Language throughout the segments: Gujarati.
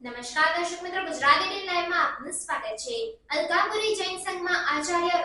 નમસ્કાર દર્શક મિત્રો ગુજરાતી ડી લાઈવમાં આપનું સ્વાગત છે. અલકાપુરી જૈન સંઘમાં આચાર્ય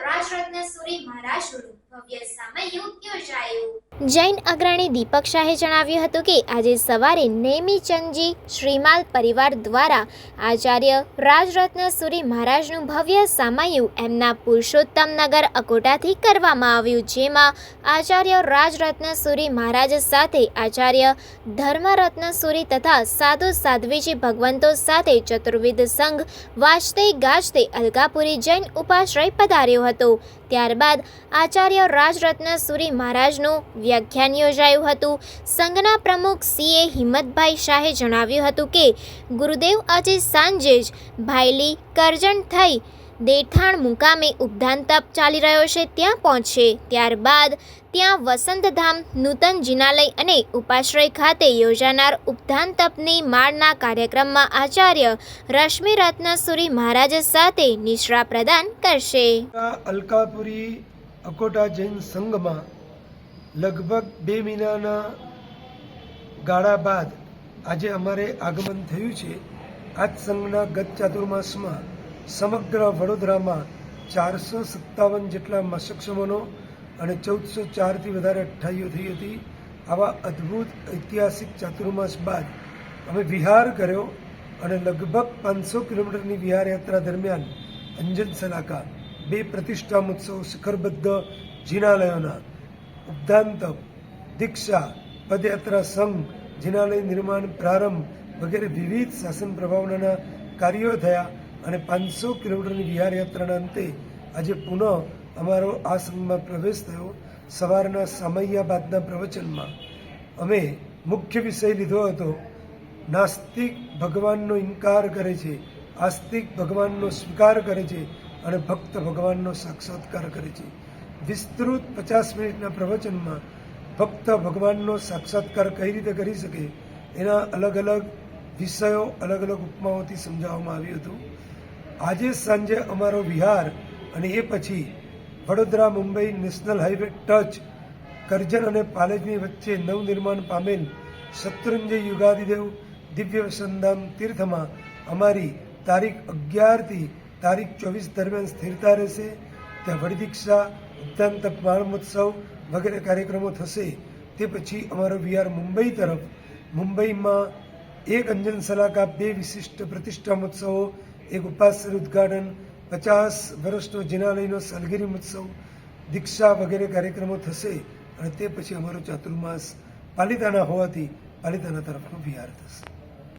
જૈન અગ્રણી દીપક શાહે જણાવ્યું હતું કે આજે સવારે નેમીચંદજી શ્રીમાલ પરિવાર દ્વારા આચાર્ય રાજરત્ન સુરી મહારાજનું ભવ્ય સામયું એમના પુરુષોત્તમ નગર અકોટાથી કરવામાં આવ્યું, જેમાં આચાર્ય રાજરત્ન સુરી મહારાજ સાથે આચાર્ય ધર્મરત્ન સુરી તથા સાધુ સાધ્વીજી ભગવંતો સાથે ચતુર્વિધ સંઘ વાજતે ગાજતે અલકાપુરી જૈન ઉપાશ્રય પધાર્યો હતો. ત્યારબાદ આચાર્ય રાજરત્ન સુરી મહારાજનું વ્યાખ્યાન યોજાયું હતું. સંઘના પ્રમુખ સીએ હિંમતભાઈ શાહે જણાવ્યું હતું કે, ગુરુદેવ આજે સાંજે જ ભાયલી કરજણ થઈ દેઠાણ મુકામે ઉપધાન તપ ચાલી રહ્યો છે, ત્યાં પહોંચશે ત્યારબાદ ત્યાં વસંતધામ, નૂતન જિનાલય અને ઉપાશ્રય ખાતે યોજાનાર ઉપધાન તપની માળના કાર્યક્રમમાં આચાર્ય રશ્મિ રત્નસુરી મહારાજ સાથે નિશ્રા પ્રદાન કરશે. અલકાપુરી અકોટા જૈન સંઘમાં લગભગ બે મહિનાના ગાળા બાદ આજે અમારે આગમન થયું છે. આજ સંઘના ગત ચાતુર્માસમાં સમગ્ર વડોદરામાં ચારસો સત્તાવન જેટલા મસક્ષમોનો અને ચૌદસો ચારથી વધારે અઠ્ઠાઈઓ થઈ હતી. આવા અદ્ભુત ઐતિહાસિક ચાતુર્માસ બાદ અમે વિહાર કર્યો અને લગભગ પાંચસો કિલોમીટરની વિહાર યાત્રા દરમિયાન અંજન સલાકા, બે પ્રતિષ્ઠા મહોત્સવ શિખરબદ્ધ જિનાલયોના ઉદ્ધાંત દીક્ષા, પદયાત્રા સંઘ, જિનાલય નિર્માણ પ્રારંભ વગેરે વિવિધ શાસન પ્રભાવનાના કાર્યો થયા. અને પાંચસો કિલોમીટરની વિહાર યાત્રાના અંતે આજે પુનઃ અમારો આ સંઘમાં પ્રવેશ થયો. સવારના સમૈયા બાદના પ્રવચનમાં અમે મુખ્ય વિષય લીધો હતો. નાસ્તિક ભગવાનનો ઇનકાર કરે છે, આસ્તિક ભગવાનનો સ્વીકાર કરે છે અને ભક્ત ભગવાનનો સાક્ષાત્કાર કરે છે. વિસ્તૃત પચાસ મિનિટના પ્રવચનમાં ભક્ત ભગવાનનો સાક્ષાત્કાર કઈ રીતે કરી શકે એના અલગ અલગ વિષયો અલગ અલગ ઉપમાઓથી સમજાવવામાં આવ્યું હતું. આજે સાંજે અમારો વિહાર અને એ પછી Vadodara Mumbai national highway touch, Karjan અને પાલેજની વચ્ચે નવનિર્માણ પામેલ શત્રુંજય યુગાદિદેવ દિવ્ય વસંધામ તીર્થમાં અમારી તારીખ અગિયારથી તારીખ ચોવીસ દરમિયાન સ્થિરતા રહેશે. ત્યાં વડીદીક્ષા ઉદ્યાંત મહોત્સવ વગેરે કાર્યક્રમો થશે. તે પછી અમારો વિહાર મુંબઈ તરફ, મુંબઈમાં એક અંજન સલાકા બે વિશિષ્ટ પ્રતિષ્ઠા મહોત્સવો એક ઉપાસ્ય ઉદ્ઘાટન, પચાસ વર્ષનો જિનાલયનો સલગીરી મહોત્સવ, દીક્ષા વગેરે કાર્યક્રમો થશે અને તે પછી અમારો ચાતુર્માસ પાલિતાના હોવાથી પાલિતાના તરફનો વિહાર થશે.